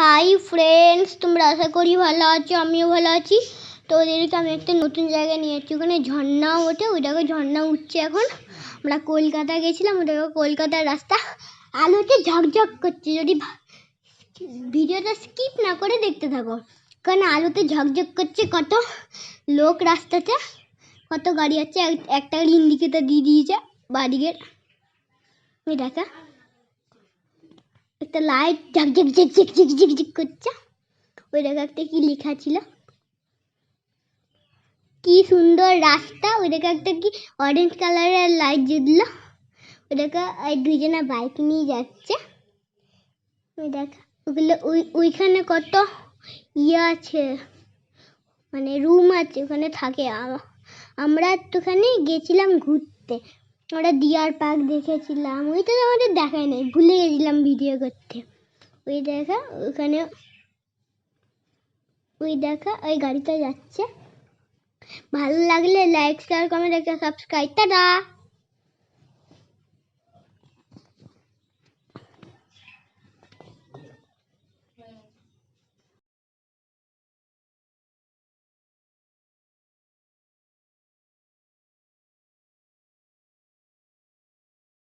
Hi friends তোমরা আশা করি ভালো আছো, আমিও ভালো আছি। তো ওদেরকে আমি একটা নতুন জায়গায় নিয়ে যাচ্ছি। ওখানে ঝর্ণা ওঠে ওই দেখো ঝর্ণা উঠছে এখন। আমরা কলকাতা গেছিলাম দেখো কলকাতার রাস্তা। আলোতে ঝকঝক করছে, যদি ভিডিওটা স্কিপ না করে দেখতে থাকো। কারণ আলোতে ঝকঝক করছে কত লোক রাস্তাতে। কত গাড়ি আছে, এক- একটা গাড়ি ইন্ডিকেটার দিয়ে দিয়েছে বাড়ির ওই দেখা। একটা লাইট ঝকঝক ঝকঝক ঝকঝক ঝক করছে। ওই দেখো একটা কি লেখা ছিল? কি সুন্দর রাস্তা, ওই দেখো একটা কি অরেঞ্জ কালারের লাইট জ্বললো। ওই দেখো এই দুজনে বাইক নিয়ে যাচ্ছে। ওই দেখা, ওগুলো ওই, ওইখানে কত ইয়ে আছে মানে রুম আছে, ওখানে থাকে। আম- আমরা একটুখানি গেছিলাম ঘুরতে। আমরা ডিয়ার পার্ক দেখেছিলাম ওইটা তো আমাদের দেখায় নাই ভুলে গেছিলাম ভিডিও করতে। ওই দেখা, ওখানে ওই দেখা, ওই গাড়িটা যাচ্ছে। ভালো লাগলে লাইক শেয়ার কমেন্ট একটা সাবস্ক্রাইব টাটা!